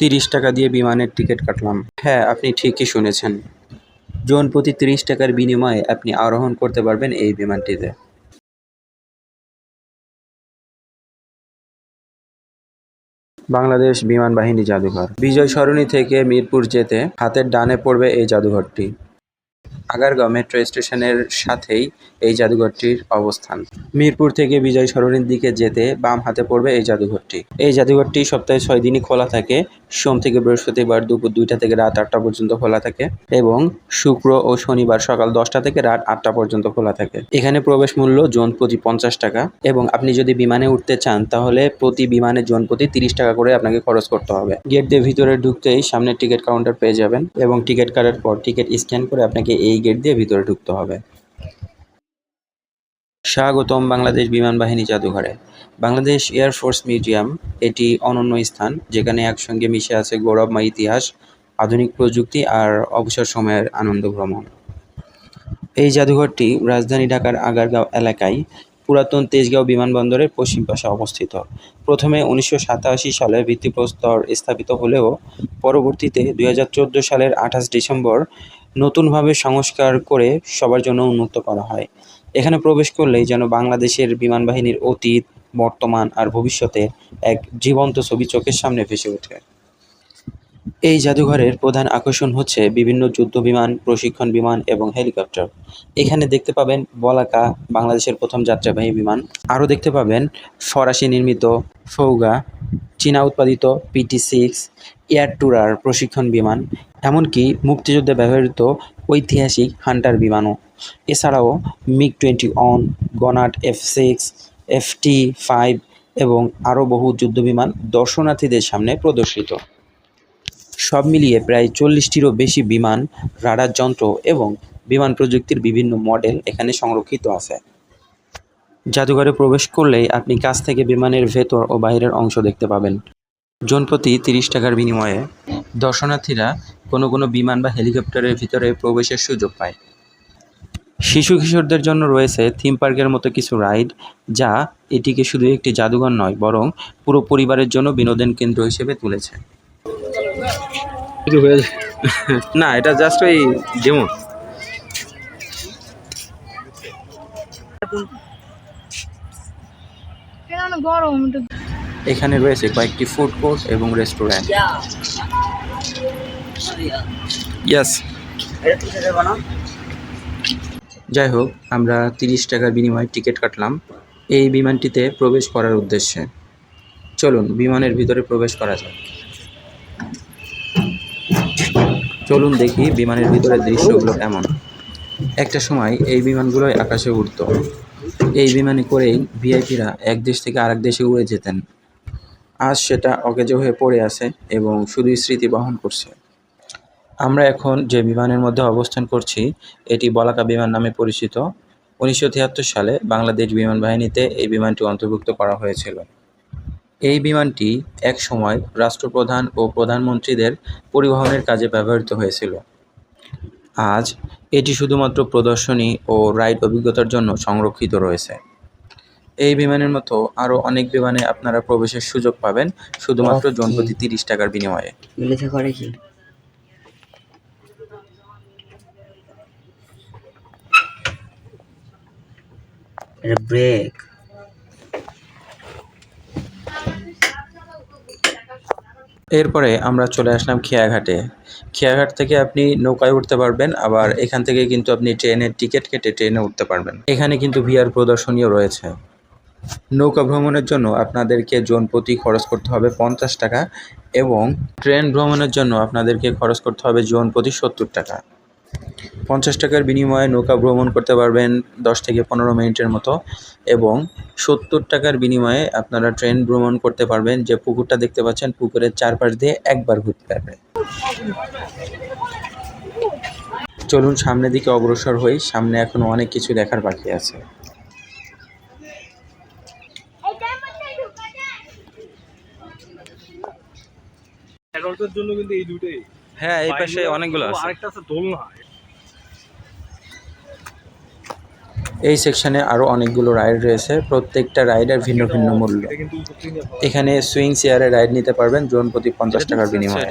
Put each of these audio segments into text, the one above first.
তিরিশ টাকা দিয়ে বিমানের টিকিট কাটলাম। হ্যাঁ আপনি ঠিকই শুনেছেন। জন, প্রতি তিরিশ টাকার বিনিময়ে আপনি আরোহণ করতে পারবেন এই বিমানটিতে। বাংলাদেশ বিমান বাহিনী জাদুঘর। বিজয় সরণি থেকে মিরপুর যেতে হাতের ডানে পড়বে এই জাদুঘরটি। আগারগাঁও মেট্রো স্টেশনের সাথেই এই জাদুঘরটির অবস্থান। মিরপুর থেকে বিজয় সরণির দিকে যেতে বাম হাতে পড়বে এই জাদুঘরটি। এই জাদুঘরটি সপ্তাহে ছয় দিনই খোলা থাকে। সোম থেকে বৃহস্পতিবার দুপুর দুইটা থেকে রাত আটটা পর্যন্ত খোলা থাকে এবং শুক্র ও শনিবার সকাল দশটা থেকে রাত আটটা পর্যন্ত খোলা থাকে। এখানে প্রবেশ মূল্য জন প্রতি পঞ্চাশ টাকা এবং আপনি যদি বিমানে উঠতে চান তাহলে প্রতি বিমানে জন প্রতি তিরিশ টাকা করে আপনাকে খরচ করতে হবে। গেট দিয়ে ভিতরে ঢুকতেই সামনে টিকিট কাউন্টার পেয়ে যাবেন এবং টিকিট কাটার পর টিকিট স্ক্যান করে আপনাকে এই গেট দিয়ে ভিতরে ঢুকতে হবে। স্বাগতম বাংলাদেশ বিমান বাহিনী জাদুঘরে। বাংলাদেশ এয়ারফোর্স মিউজিয়াম, এটি অনন্য স্থান, যেখানে একসঙ্গে মিশে আছে গৌরবময় ইতিহাস, আধুনিক প্রযুক্তি আর অবসর সময়ের আনন্দ ভ্রমণ। এই জাদুঘরটি রাজধানী ঢাকার আগারগাঁও এলাকায় পুরাতন তেজগাঁও বিমানবন্দরের পশ্চিম পাশে অবস্থিত। প্রথমে উনিশশো সাতাশি সালে ভিত্তিপ্রস্তর স্থাপিত হলেও পরবর্তীতে দুই হাজার চোদ্দ সালের আঠাশ ডিসেম্বর নতুনভাবে সংস্কার করে সবার জন্য উন্মুক্ত করা হয়। এখানে প্রবেশ করলেই যেন বাংলাদেশের বিমান বাহিনীর অতীত, বর্তমান আর ভবিষ্যতে এক জীবন্ত ছবি চোখের সামনে ভেসে ওঠে। এই জাদুঘরের প্রধান আকর্ষণ হচ্ছে বিভিন্ন যুদ্ধ বিমান, প্রশিক্ষণ বিমান এবং হেলিকপ্টার। এখানে দেখতে পাবেন বলাকা, বাংলাদেশের প্রথম যাত্রাবাহী বিমান। আরও দেখতে পাবেন ফরাসি নির্মিত ফৌগা, চীনা উৎপাদিত পিটি সিক্স, এয়ার টুরার প্রশিক্ষণ বিমান, এমনকি মুক্তিযুদ্ধে ব্যবহৃত ঐতিহাসিক হান্টার বিমানও। এছাড়াও MiG twenty one Gnat F six, F T five এবং আরও বহু যুদ্ধবিমান দর্শনার্থীদের সামনে প্রদর্শিত। সব মিলিয়ে প্রায় চল্লিশটিরও বেশি বিমান, রাডার যন্ত্র এবং বিমান প্রযুক্তির বিভিন্ন মডেল এখানে সংরক্ষিত আছে। জাদুঘরে প্রবেশ করলেই আপনি কাছ থেকে বিমানের ভেতর ও বাইরের অংশ দেখতে পাবেন। জনপ্রতি তিরিশ টাকার বিনিময়ে দর্শনার্থীরা কোনো কোনো বিমান বা হেলিকপ্টারের ভিতরে প্রবেশের সুযোগ পায়। শিশু কিশোরদের জন্য রয়েছে থিম পার্কের মতো কিছু রাইড, যা এটিকে শুধু একটি জাদুঘর নয়, বরং পুরো পরিবারের জন্য বিনোদন কেন্দ্র হিসেবে তুলেছে। না, এটা জাস্ট ওই যেমন এখানে রয়েছে কয়েকটি ফুড কোর্ট এবং রেস্টুরেন্ট যাই হোক, আমরা তিরিশ টাকার বিনিময়ে টিকিট কাটলাম। এই বিমানটিতে প্রবেশ করার উদ্দেশ্যে। চলুন, বিমানের ভিতরে প্রবেশ করা যাক। চলুন দেখি বিমানের ভিতরের দৃশ্যগুলো কেমন। একটা সময় এই বিমানগুলোই আকাশে উড়তো। এই বিমানে করেই ভিআইপিরা এক দেশ থেকে আরেক দেশে উড়ে যেতেন। আজ সেটা অকেজো হয়ে পড়ে আছে এবং শুধুই স্মৃতি বহন করছে। আমরা এখন যে বিমানের মধ্যে অবস্থান করছি, এটি বলাকা বিমান নামে পরিচিত। উনিশশো তিয়াত্তর সালে বাংলাদেশ বিমান বাহিনীতে এই বিমানটি অন্তর্ভুক্ত করা হয়েছিল। এই বিমানটি এক সময় রাষ্ট্রপ্রধান ও প্রধানমন্ত্রীদের পরিবহনের কাজে ব্যবহৃত হয়েছিল। আজ এটি শুধুমাত্র প্রদর্শনী ও রাইড অভিজ্ঞতার জন্য সংরক্ষিত রয়েছে। এই বিমানের মতো আরও অনেক বিমানে আপনারা প্রবেশের সুযোগ পাবেন শুধুমাত্র জনপ্রতি তিরিশ টাকার বিনিময়ে। করে কি এটা ব্রেক। এরপরে আমরা চলে আসলাম খেয়াঘাটে। খেয়াঘাট থেকে আপনি নৌকায় উঠতে পারবেন, আবার এখান থেকে কিন্তু আপনি ট্রেনের টিকিট কেটে ট্রেনে উঠতে পারবেন। এখানে কিন্তু ভিআর প্রদর্শনীও রয়েছে। নৌকা ভ্রমণের জন্য আপনাদেরকে জন প্রতি খরচ করতে হবে পঞ্চাশ টাকা এবং ট্রেন ভ্রমণের জন্য আপনাদেরকে খরচ করতে হবে জন প্রতি সত্তর টাকা। পঞ্চাশ টাকার বিনিময়ে নৌকা ভ্রমণ করতে পারবেন দশ থেকে পনেরো মিনিটের মতো এবং সত্তর টাকার বিনিময়ে আপনারা ট্রেন ভ্রমণ করতে পারবেন যে পুকুরটা দেখতে পাচ্ছেন পুকুরের চারপাশ দিয়ে একবার ঘুরতে পারবে চলুন সামনের দিকে অগ্রসর হই সামনে এখনও অনেক কিছু দেখার বাকি আছে। জন্য কিন্তু এই দুটোই। হ্যাঁ এই পাশে অনেকগুলো আছে। আরেকটা আছে দোলনা। এই সেকশনে আরও অনেকগুলো রাইড রয়েছে। প্রত্যেকটা রাইডের ভিন্ন ভিন্ন মূল্য। এখানে সুইং চেয়ারে রাইড নিতে পারবেন জন প্রতি পঞ্চাশ টাকার বিনিময়ে।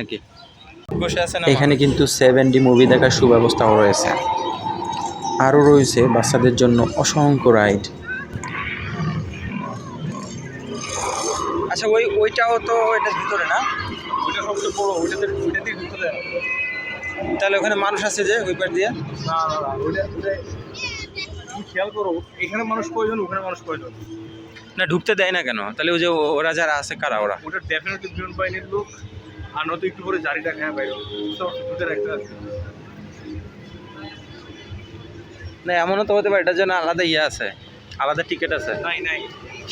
নাকি? বসে এখানে কিন্তু সেভেন ডি মুভি দেখার সুব্যবস্থাও রয়েছে। আরও রয়েছে বাচ্চাদের জন্য অসংখ্য রাইড। আচ্ছা ওই ওইটাও তো এটার ভিতরে না? ওইটা সবচেয়ে বড় ওইটাতে ওইটাতে দেয় তাহলে ওখানে মানুষ আছে যে ওই পার দিয়ে? না না না ওইটা তুমি খেয়াল করো এখানে মানুষ কয়জন ওখানে মানুষ কয়জন? না ঢুকতে দেয় না কেন? তাহলে ওই যে ওরা যারা আছে কারা ওরা? ওটা ডেফিনেটলি বিমান বাহিনীর লোক আর নয়তো একটু করে জারিটা খায় বাইরে তো ওদের একটা না এমনও তো হতে পারে এটার জন্য আলাদা ইয়ে আছে। আলাদা টিকিট আছে? নাই নাই।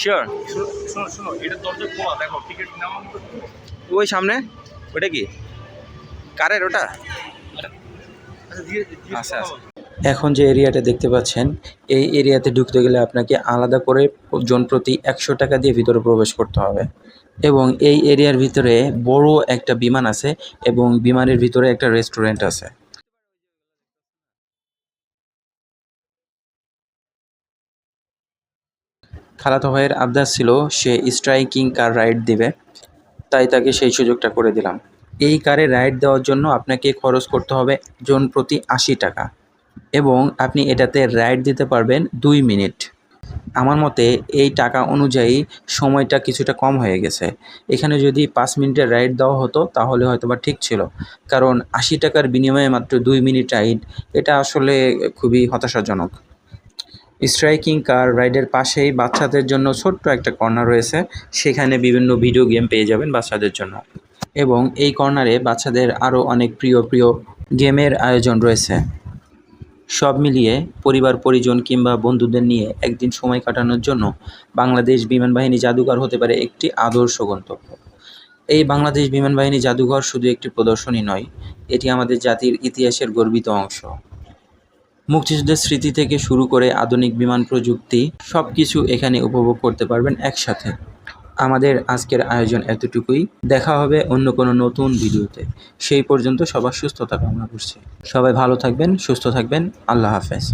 শিওর শোনো শোনো শোনো এটা দরজা খোলা দেখো টিকিট নেওয়া ওই সামনে? ওটা কি? কারের ওটা? আচ্ছা দিয়ে আচ্ছা, আচ্ছা। এখন যে এরিয়াটা দেখতে পাচ্ছেন এই এরিয়াতে ঢুকতে গেলে আপনাকে আলাদা করে জন প্রতি একশো টাকা দিয়ে ভিতরে প্রবেশ করতে হবে। এবং এই এরিয়ার ভিতরে বড় একটা বিমান আছে এবং বিমানের ভিতরে একটা রেস্টুরেন্ট আছে। খালাতো ভাইয়ের আবদার ছিল, সে স্ট্রাইকিং কার রাইড দিবে। তাই তাকে সেই সুযোগটা করে দিলাম। এই কারে রাইড দেওয়ার জন্য আপনাকে খরচ করতে হবে জন প্রতি আশি টাকা। এবং আপনি এটাতে রাইড দিতে পারবেন দুই মিনিট। আমার মতে, এই টাকা অনুযায়ী সময়টা কিছুটা কম হয়ে গেছে। এখানে যদি পাঁচ মিনিটের রাইড দেওয়া হতো, তাহলে হয়তো বা ঠিক ছিল। কারণ আশি টাকার বিনিময়ে মাত্র দুই মিনিট রাইড, এটা আসলে খুবই হতাশাজনক। স্ট্রাইকিং কার রাইডের পাশেই বাচ্চাদের জন্য ছোট্ট একটা কর্নার রয়েছে। সেখানে বিভিন্ন ভিডিও গেম পেয়ে যাবেন বাচ্চাদের জন্য। এবং এই কর্নারে বাচ্চাদের আরও অনেক প্রিয় প্রিয় গেমের আয়োজন রয়েছে। সব মিলিয়ে পরিবার, পরিজন কিংবা বন্ধুদের নিয়ে একদিন সময় কাটানোর জন্য বাংলাদেশ বিমান বাহিনী জাদুঘর হতে পারে একটি আদর্শ গন্তব্য। এই বাংলাদেশ বিমান বাহিনী জাদুঘর শুধু একটি প্রদর্শনী নয়, এটি আমাদের জাতির ইতিহাসের গর্বিত অংশ। মুক্তিযুদ্ধের স্মৃতি থেকে শুরু করে আধুনিক বিমান প্রযুক্তি সব কিছু এখানে উপভোগ করতে পারবেন একসাথে। আমাদের আজকের আয়োজন এতটুকুই। দেখা হবে অন্য কোনো নতুন ভিডিওতে। সেই পর্যন্ত সবার সুস্থতা কামনা করছি। সবাই ভালো থাকবেন, সুস্থ থাকবেন। আল্লাহ হাফেজ।